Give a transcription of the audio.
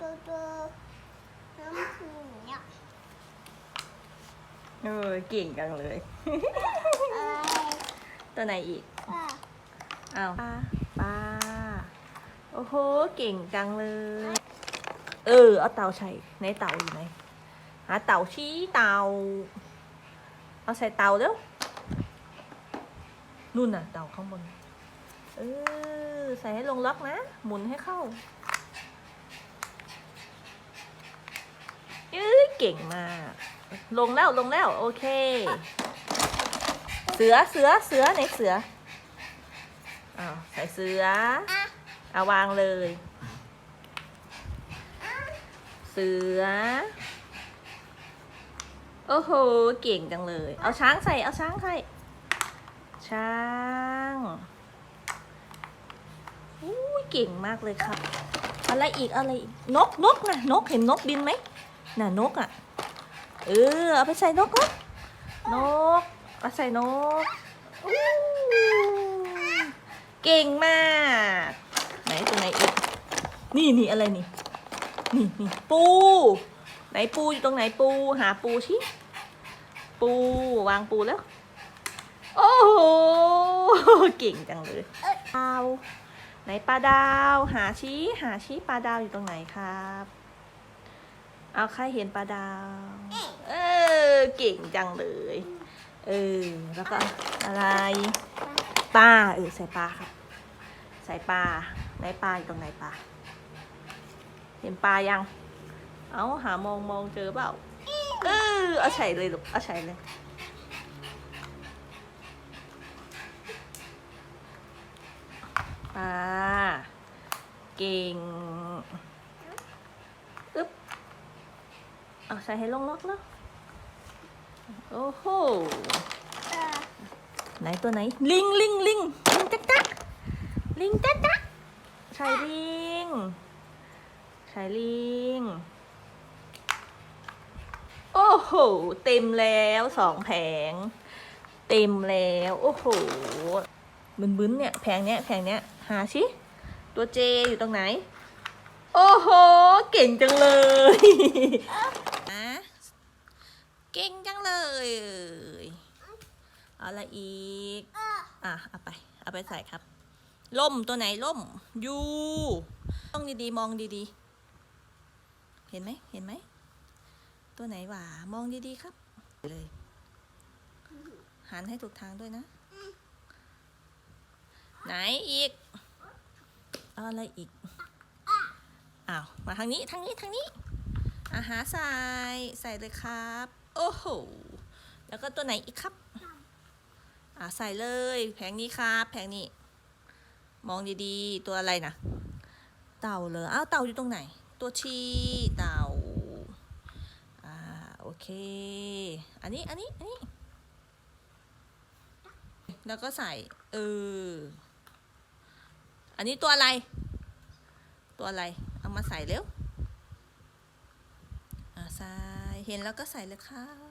ตัวตัวน้ำผึ้งเนี่ยเออเก่งจังเลย ตัวไหนอีกอ้าวปลาปลาโอ้โหเก่งจังเลย เออ เอาเต่าใส่ในเต่าอยู่ไหนหาเต่าชี้เต่าเอาใส่เต่าเร็วนู่นน่ะ เต่าข้างบน เออ ใส่ให้ลงล็อกนะ หมุนให้เข้า เก่งมาก ลงแล้วลงแล้ว โอเค เสือเสือเสือในเสืออ้าวใส่เสืออะเอาวางเลย เสือ โอ้โห เก่งจังเลย เอาช้างใส่เอาช้างใส่ช้างอุ้เก่งมากเลยครับ อะไรอีกอะไรอีกนกนกนะนกเห็นนกบินไหม น่ะนกอะ เออเอาไปใส่นกนกนกเอาใส่นกอู้เก่งมาก ไหนตัวไหนอีก นี่นี่อะไรนี่ นี่นี่ปู ไหนปูอยู่ตรงไหนปู หาปูชิ ปูวางปูแล้ว โอ้โห เก่งจังเลยดาวไหนปลาดาว หาชี้หาชี้ปลาดาวอยู่ตรงไหนครับ เอาใครเห็นปลาดาว เออ เก่งจังเลย เออ แล้วก็อะไร ปลา เออ ใส่ปลาครับใส่ปลา ไหนปลาอยู่ตรงไหนปลา เห็นปลายัง เอาหามองมองเจอเปล่า เออ เอาใส่เลยลูก เอาใส่เลย ปลา เก่ง อึ๊บ เอา ใส่ให้ลงล็อกแล้วโอ้โหอะไหนตัวไหน ลิงลิงลิงลิงจ๊ะจ๊ะลิงจ๊ะจ๊ะใช่ลิงใช่ลิงโอ้โห เต็มแล้วสองแผง เต็มแล้ว โอ้โหบึนบึนๆเนี่ยแผงเนี้ยแผงเนี้ยหาชิตัวเจอยู่ตรงไหน โอ้โห เก่งจังเลยอะ เก่งจังเลย เอ่ยเอาอะไรอีกอะอะเอาไป เอาไปใส่ครับ ล่มตัวไหนล่ม ยูมองดีๆ มองดีๆ เห็นไหม เห็นไหม ตัวไหนหว่ามองดีๆ ครับ เลย หันให้ถูกทางด้วยนะ ไหนอีก เอาอะไรอีก อ้าว มาทางนี้ ทางนี้ ทางนี้อาหาใส่ ใส่เลยครับโอ้โห แล้วก็ตัวไหนอีกครับ อะใส่เลย แผงนี้ครับ แผงนี้ มองดีๆ ตัวอะไรนะ เต่าเลยอ้าวเต่าอยู่ตรงไหน ตัวชีเต่า อ่า โอเค อันนี้ อันนี้ อันนี้ แล้วก็ใส่ เออ อันนี้ตัวอะไร ตัวอะไร เอามาใส่เร็ว ซ้าย เห็นแล้วก็ใส่เลยค่ะ